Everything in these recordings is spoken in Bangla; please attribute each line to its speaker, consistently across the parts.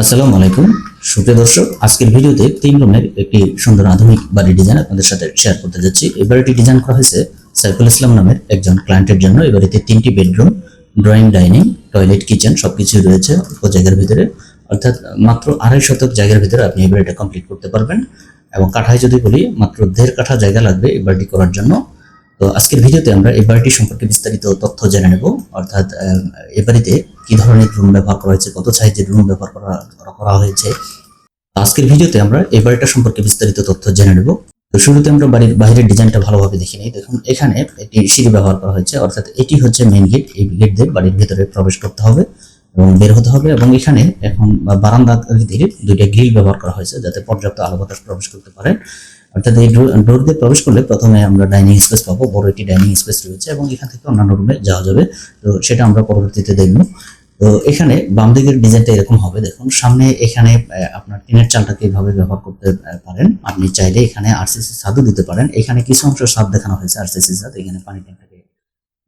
Speaker 1: আসসালামু আলাইকুম। সুপ্রিয় দর্শক, আজকের ভিডিওতে তিন রুমের একটি সুন্দর আধুনিক বাড়ি ডিজাইন আপনাদের সাথে শেয়ার করতে যাচ্ছি। এই বাড়িটি ডিজাইন করা হয়েছে সাইফুল ইসলাম নামের একজন ক্লায়েন্টের জন্য। এই বাড়িতে তিনটি bedroom drawing dining toilet kitchen সবকিছুই রয়েছে অল্প জায়গার ভিতরে। অর্থাৎ মাত্র আড়াই শতক জায়গার ভিতরে আপনি এই বাড়িটা কমপ্লিট করতে পারবেন। এবং কাঠায় যদি বলি, মাত্র দেড় কাঠা জায়গা লাগবে এই বাড়িটি করার জন্য। তো আজকের ভিডিওতে আমরা এই বাড়িটি সম্পর্কে বিস্তারিত তথ্য জেনে নেব। অর্থাৎ এই বাড়িতে কি ধরনের রুম ব্যবহার করা হয়েছে, কত সাইজের রুম ব্যবহার করা, করা- হয়েছে। আজকের ভিডিওতে আমরা এই বাড়িটা সম্পর্কে বিস্তারিত তথ্য জেনে নেব। তো শুরুতে আমরা বাড়ির বাইরের ডিজাইনটা ভালোভাবে দেখে নিই। দেখুন, এখানে একটি সিঁড়ি ব্যবহার করা হয়েছে, অর্থাৎ এটি হচ্ছে মেইন গেট এই গেট দিয়ে বাড়ির ভিতরে প্রবেশ করতে হবে এবং বের হতে হবে এবং এখানে এখন বারান্দা দিয়ে দুইটা গ্রিল ব্যবহার করা হয়েছে যাতে পর্যাপ্ত আলো বাতাস প্রবেশ করতে পারে। অর্থাৎ এই ডোর দিয়ে প্রবেশ করলে প্রথমে আমরা ডাইনিং স্পেস পাবো, বড় একটি ডাইনিং স্পেস রয়েছে এবং এখান থেকে অন্যান্য রুমে যাওয়া যাবে। তো সেটা আমরা পরবর্তীতে দেখব। তো এখানে বাম দিকের ডিজাইনটা এরকম হবে। দেখুন, সামনে এখানে আপনার টিনের চালটাকে এইভাবে ব্যবহার করতে পারেন। আপনি চাইলে এখানে আরসিসি ছাদও দিতে পারেন। এখানে কিছু অংশ ছাদ দেখানো হয়েছে, আরসিসি ছাদ। এখানে পানি ট্যাঙ্কটাকে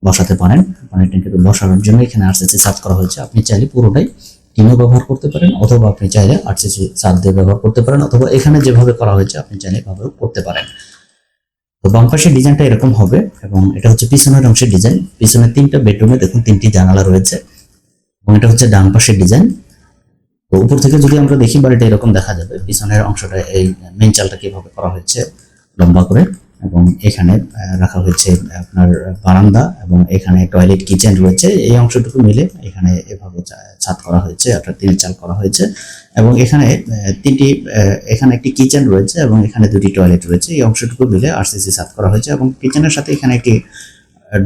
Speaker 1: বসাতে পারেন। পানি ট্যাঙ্কটাকে বসানোর জন্য এখানে আরসিসি ছাদ করা হয়েছে। আপনি চাইলে পুরোটাই টিনও ব্যবহার করতে পারেন, অথবা আপনি চাইলে আরসিসি ছাদ দিয়ে ব্যবহার করতে পারেন, অথবা এখানে যেভাবে করা হয়েছে, আপনি চাইলে এভাবেও করতে পারেন। তো বাম পাশের ডিজাইনটা এরকম হবে, এবং এটা হচ্ছে পিছনের অংশের ডিজাইন। পিছনের তিনটা বেডরুমে দেখুন, তিনটি জানালা রয়েছে। এবং এটা হচ্ছে ডান পাশের ডিজাইন তো উপর থেকে যদি আমরা দেখি, বাড়িটা এরকম দেখা যাবে। পিছনের অংশটা, এই মেন চালটা কীভাবে করা হয়েছে, লম্বা করে। এবং এখানে রাখা হয়েছে আপনার বারান্দা এবং এখানে টয়লেট কিচেন রয়েছে। এই অংশটুকু মিলে এখানে এভাবে ছাদ করা হয়েছে, অর্থাৎ তিন চাল করা হয়েছে। এবং এখানে তিনটি এখানে একটি কিচেন রয়েছে এবং এখানে দুটি টয়লেট রয়েছে। এই অংশটুকু মিলে আরসিসি ছাদ করা হয়েছে এবং কিচেনের সাথে এখানে একটি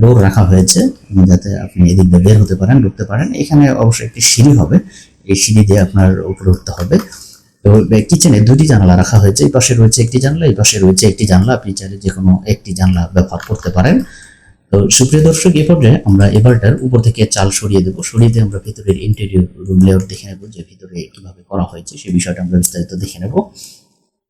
Speaker 1: ডোর রাখা হয়েছে, যাতে আপনি এদিক দিয়ে বের হতে পারেন, ঢুকতে পারেন। এখানে অবশ্যই একটি সিঁড়ি হবে, এই সিঁড়ি দিয়ে আপনার উপরে উঠতে হবে। তো কিচেনে দুটি জানলা রাখা হয়েছে, এই পাশে রয়েছে একটি জানলা, এই পাশে রয়েছে একটি জানলা। আপনি চাইলে যে কোনো একটি জানলা ব্যবহার করতে পারেন। তো, সুপ্রিয় দর্শক, এ পর্যায়ে আমরা এবারটার উপর থেকে চাল সরিয়ে দেবো। সরিয়ে দিয়ে আমরা ভিতরের ইন্টেরিয়র রুম লেআউট দেখে নেব, যে ভিতরে কীভাবে করা হয়েছে সেই বিষয়টা আমরা বিস্তারিত দেখে নেব।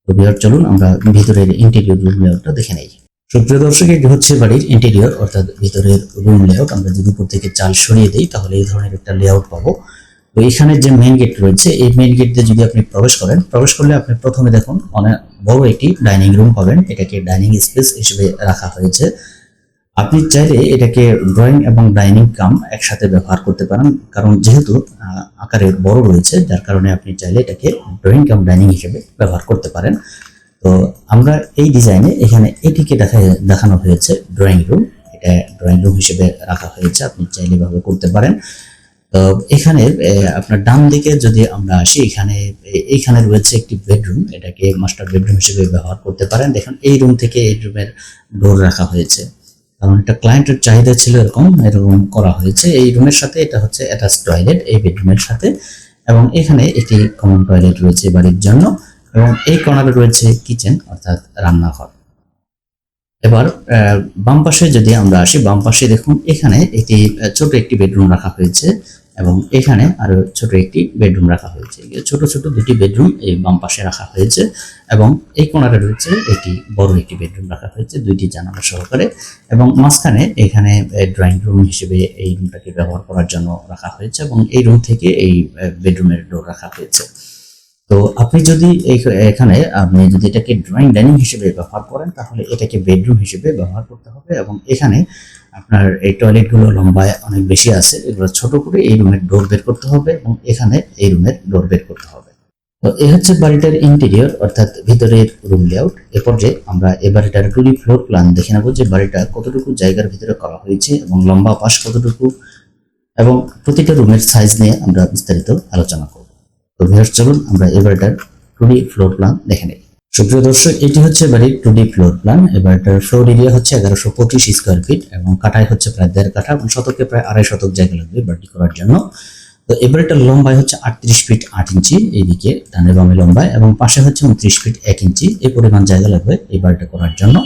Speaker 1: তো, বিহার, চলুন, আমরা ভিতরের ইন্টেরিয়র রুম লেআউটটা দেখে নেই। সুপ্রিয় দর্শক এটি হচ্ছে বাড়ির ইন্টেরিয়র অর্থাৎ ভিতরের রুম লেআউট আমরা যদি উপর থেকে চাল সরিয়ে দিই তাহলে এই ধরনের একটা লেআউট পাবো। তো এখানে যে মেইন গেট রয়েছে এই মেইন গেট দিয়ে যদি আপনি প্রবেশ করেন প্রবেশ করলে আপনি প্রথমে দেখুন অনেক বড় একটি ডাইনিং রুম পাবেন। এটাকে ডাইনিং স্পেস হিসেবে রাখা হয়েছে। আপনি চাইলে এটাকে ড্রয়িং এবং ডাইনিং কাম একসাথে ব্যবহার করতে পারেন। কারণ যেহেতু আহ, আকারে বড় রয়েছে যার কারণে আপনি চাইলে এটাকে ড্রয়িং কাম ডাইনিং হিসেবে ব্যবহার করতে পারেন। তো আমরা এই ডিজাইনে এখানে এটিকে দেখা, দেখানো হয়েছে ড্রয়িং রুম এটা ড্রয়িং রুম হিসেবে রাখা হয়েছে, আপনি চাইলে ভাবে করতে পারেন। তো এখানে আপনার ডান দিকে যদি আমরা আসি, এখানে এইখানে রয়েছে একটি বেডরুম এটাকে মাস্টার বেডরুম হিসেবে ব্যবহার করতে পারেন। দেখুন, এই রুম থেকে এই রুমের ডোর রাখা হয়েছে। কারণ এটা ক্লায়েন্টের চাহিদা ছিল এরকম এরকম করা হয়েছে। এই রুমের সাথে এটা হচ্ছে অ্যাটাচ টয়লেট এই বেডরুমের সাথে। এবং এখানে একটি কমন টয়লেট রয়েছে বাড়ির জন্য। এবং এই কর্নারে রয়েছে কিচেন, অর্থাৎ রান্নাঘর। এবার বাম পাশে যদি আমরা আসি, বাম পাশে দেখুন এখানে একটি ছোট একটি বেডরুম রাখা হয়েছে এবং এখানে আরও ছোট একটি বেডরুম রাখা হয়েছে। ছোট ছোট দুটি বেডরুম এই বাম পাশে রাখা হয়েছে এবং এই কোণারে রয়েছে একটি বড় একটি বেডরুম রাখা হয়েছে, দুইটি জানালা সহকারে এবং মাঝখানে এখানে ড্রয়িং রুম হিসেবে এই রুমটাকে ব্যবহার করার জন্য রাখা হয়েছে এবং এই রুম থেকে এই বেডরুমের ডোর রাখা হয়েছে। তো আপনি যদি এখানে আপনি যদি এটাকে ড্রয়িং ডাইনিং হিসেবে ব্যবহার করেন, তাহলে এটাকে বেডরুম হিসেবে ব্যবহার করতে হবে এবং এখানে আপনার এই টয়লেটগুলো লম্বায় অনেক বেশি আছে, এগুলো ছোট করে এই রুমের ডোর বের করতে হবে এবং এখানে এই রুমের ডোর বের করতে হবে। তো এ হচ্ছে বাড়িটার ইন্টেরিয়র অর্থাৎ ভিতরের রুম লেআউট এ পর্যায়ে আমরা এ বাড়িটার টুরি ফ্লোর প্ল্যান দেখে নেব যে বাড়িটা কতটুকু জায়গার ভিতরে করা হয়েছে এবং লম্বা পাশ কতটুকু এবং প্রতিটা রুমের সাইজ নিয়ে আমরা বিস্তারিত আলোচনা করব। তো ভিউয়ার্স, চলুন আমরা এ বাড়িটার টুডি ফ্লোর প্ল্যান দেখে নেই। সুপ্রিয় দর্শক, এটি হচ্ছে বাড়ির টুডি ফ্লোর প্ল্যান এবারটার ফ্লোর এরিয়া হচ্ছে এগারোশো পঁচিশ স্কোয়ার ফিট এবং কাঠায় হচ্ছে প্রায় দেড় কাঠা এবং শতকে প্রায় আড়াই শতক জায়গা লাগবে বাড়ি করার জন্য। তো এবারটার লম্বায় হচ্ছে আটত্রিশ ফিট আট ইঞ্চি, এইদিকে ডানে বামে লম্বায় এবং পাশে হচ্ছে উনত্রিশ ফিট এক ইঞ্চি। এই পরিমাণ জায়গা লাগবে এই বাড়িটা করার জন্য।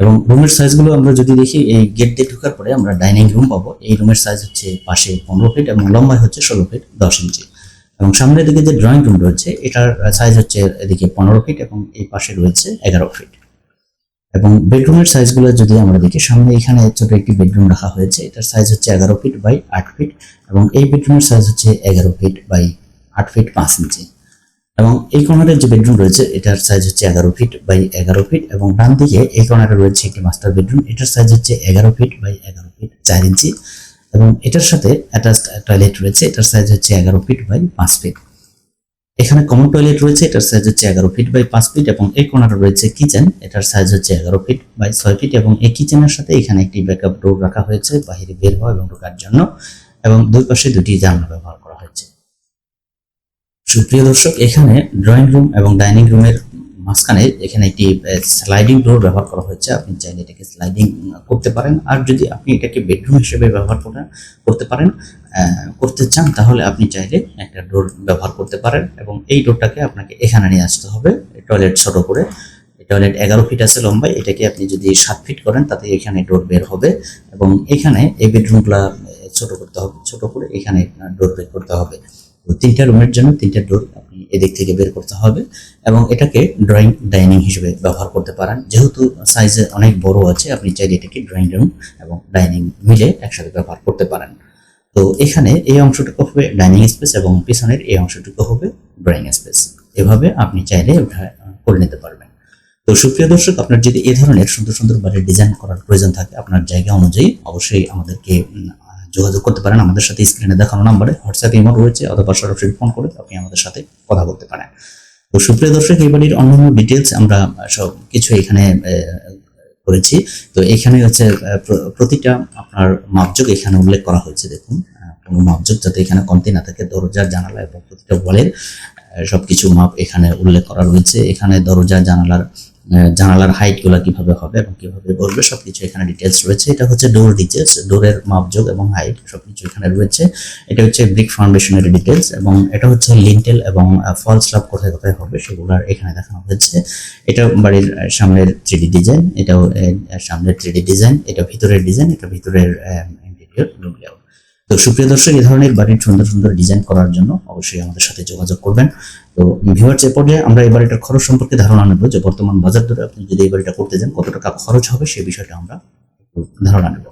Speaker 1: এবং রুমের সাইজগুলো আমরা যদি দেখি, এই গেট দিয়ে ঢোকার পরে আমরা ডাইনিং রুম পাবো। এই রুমের সাইজ হচ্ছে পাশে পনেরো ফিট এবং লম্বায় হচ্ছে ষোলো ফিট দশ ইঞ্চি। এবং সামনের দিকে যে ড্রয়িং রুম রয়েছে, এটার সাইজ হচ্ছে এদিকে পনেরো ফিট এবং এই পাশে রয়েছে এগারো ফিট এবং বেডরুমের সাইজগুলো যদি আমরা দেখি, সামনে এখানে ছোট একটি বেডরুম রাখা হয়েছে, এটার সাইজ হচ্ছে এগারো ফিট বাই আট ফিট এবং এই বেডরুমের সাইজ হচ্ছে এগারো ফিট বাই আট ফিট পাঁচ ইঞ্চি এবং এই কর্নারের যে বেডরুম রয়েছে, এটার সাইজ হচ্ছে এগারো ফিট বাই এগারো ফিট এবং ডান দিকে এই কর্নারে রয়েছে একটি মাস্টার বেডরুম এটার সাইজ হচ্ছে এগারো ফিট বাই এগারো ফিট চার ইঞ্চি এবং এটার সাথে অ্যাটাচড টয়লেট রয়েছে, এটার সাইজ হচ্ছে এগারো ফিট বাই পাঁচ ফিট এখানে কমন টয়লেট রয়েছে, এটার সাইজ হচ্ছে এগারো ফিট বাই পাঁচ ফিট এবং এই কর্নারে রয়েছে কিচেন এটার সাইজ হচ্ছে এগারো ফিট বাই ছয় ফিট এবং এই কিচেনের সাথে এখানে একটি ব্যাকআপ ডোর রাখা হয়েছে, বাইরে বের হওয়া এবং ঢোকার জন্য এবং দুই পাশে দুটি জানলা ব্যবহার করা হয়েছে। সুপ্রিয় দর্শক, এখানে ড্রয়িং রুম এবং ডাইনিং রুমের মাঝখানে এখানে একটি স্লাইডিং ডোর ব্যবহার করা হয়েছে। আপনি চাইলে এটাকে স্লাইডিং করতে পারেন। আর যদি আপনি এটাকে বেডরুম হিসেবে ব্যবহার করেন করতে পারেন করতে চান, তাহলে আপনি চাইলে একটা ডোর ব্যবহার করতে পারেন এবং এই ডোরটাকে আপনাকে এখানে নিয়ে আসতে হবে টয়লেট ছোট করে। টয়লেট এগারো ফিট আছে লম্বায়, এটাকে আপনি যদি সাত ফিট করেন, তাতে এখানে ডোর বের হবে এবং এখানে এই বেডরুমগুলা ছোট করতে হবে, ছোট করে এখানে ডোর বের করতে হবে। তিনটা রুমের জন্য তিনটা ডোর এদিক থেকে বের করতে হবে এবং এটাকে ড্রয়িং ডাইনিং হিসেবে ব্যবহার করতে পারেন। যেহেতু সাইজে অনেক বড় আছে, আপনি চাইলে এটাকে ড্রয়িং রুম এবং ডাইনিং মিলে একসাথে ব্যবহার করতে পারেন। তো এখানে এই অংশটুকু হবে ডাইনিং স্পেস এবং পিছনের এই অংশটুকু হবে ড্রয়িং স্পেস এভাবে আপনি চাইলে করে নিতে পারবেন। তো সুপ্রিয় দর্শক, আপনার যদি এই ধরনের সুন্দর সুন্দর বাড়ির ডিজাইন করার প্রয়োজন থাকে, আপনার জায়গা অনুযায়ী অবশ্যই আমাদেরকে যোগাযোগ করতে পারেন আমাদের সাথে, স্ক্রিনে দেখানো নাম্বারে হোয়াটসঅ্যাপ, ইমো রয়েছে, অথবা সরাসরি ফোন করে আপনি আমাদের সাথে কথা বলতে পারেন। তো সুপ্রিয় দর্শক এই বাড়ির অন্যান্য ডিটেলস আমরা সব কিছু এখানে করেছি। তো এখানে হচ্ছে প্রতিটা আপনার মাপযোগ এখানে উল্লেখ করা হয়েছে, দেখুন। কোনো মাপযোগ যাতে এখানে কমতি না থাকে, দরজার জানালা এবং প্রতিটা ওয়ালের সবকিছু মাপ এখানে উল্লেখ করা রয়েছে। এখানে দরজা, জানালার জানালার হাইটগুলা কীভাবে হবে এবং কীভাবে বসবে সবকিছু এখানে ডিটেলস রয়েছে। এটা হচ্ছে ডোর ডিটেলস ডোরের মাপযোগ এবং হাইট সবকিছু এখানে রয়েছে। এটা হচ্ছে ব্রিক ফাউন্ডেশনের ডিটেলস এবং এটা হচ্ছে লিন্টেল এবং ফল স্ল্যাব কোথায় কোথায় হবে সেগুলার এখানে দেখানো হয়েছে। এটা বাড়ির সামনের থ্রিডি ডিজাইন এটাও সামনের থ্রিডি ডিজাইন এটা ভিতরের ডিজাইন এটা ভিতরের ইন্টেরিয়র লুক লেআউট তো সুপ্রিয় দর্শক, এই ধরনের বাড়ির সুন্দর সুন্দর ডিজাইন করার জন্য অবশ্যই আমাদের সাথে যোগাযোগ করবেন। তো ভিউয়ার্স এ পর্যায়ে আমরা এই বাড়িটার খরচ সম্পর্কে ধারণা নেব যে বর্তমান বাজার দরে আপনি যদি এই এটা করতে যান, কত টাকা খরচ হবে সেই বিষয়টা আমরা ধারণা নেব।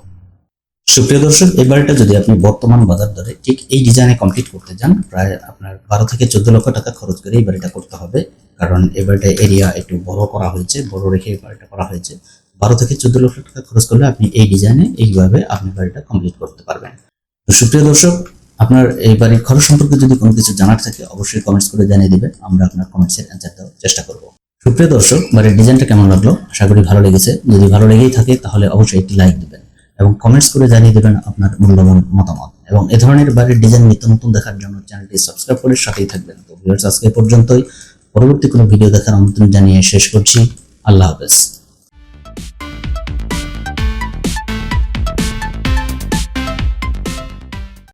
Speaker 1: সুপ্রিয় দর্শক এই বাড়িটা যদি আপনি বর্তমান বাজার দরে ঠিক এই ডিজাইনে কমপ্লিট করতে যান, প্রায় আপনার বারো থেকে চোদ্দ লক্ষ টাকা খরচ করে এই বাড়িটা করতে হবে। কারণ এই বাড়িটা এরিয়া একটু বড় করা হয়েছে, বড় রেখে এই বাড়িটা করা হয়েছে। বারো থেকে চোদ্দ লক্ষ টাকা খরচ করলে আপনি এই ডিজাইনে এইভাবে আপনি বাড়িটা কমপ্লিট করতে পারবেন। তো সুপ্রিয় দর্শক আপনার এই বাড়ির খরচ সম্পর্কে যদি কোনো কিছু জানার থাকে, অবশ্যই কমেন্টস করে জানিয়ে দিবেন। আমরা আপনার কমেন্টসের অ্যান্সার দেওয়ার চেষ্টা করব। সুপ্রিয় দর্শক, বাড়ির ডিজাইনটা কেমন লাগল? আশা করি ভালো লেগেছে। যদি ভালো লেগেই থাকে, তাহলে অবশ্যই একটি লাইক দিবেন এবং কমেন্টস করে জানিয়ে দেবেন আপনার মূল্যবান মতামত। এবং এ ধরনের বাড়ির ডিজাইন নিত্য নতুন দেখার জন্য চ্যানেলটি সাবস্ক্রাইব করে সাথেই থাকবেন। তো ভিউয়ার্স আজকে পর্যন্তই। পরবর্তী কোনো ভিডিও দেখার আমন্ত্রণ জানিয়ে শেষ করছি। আল্লাহ হাফেজ।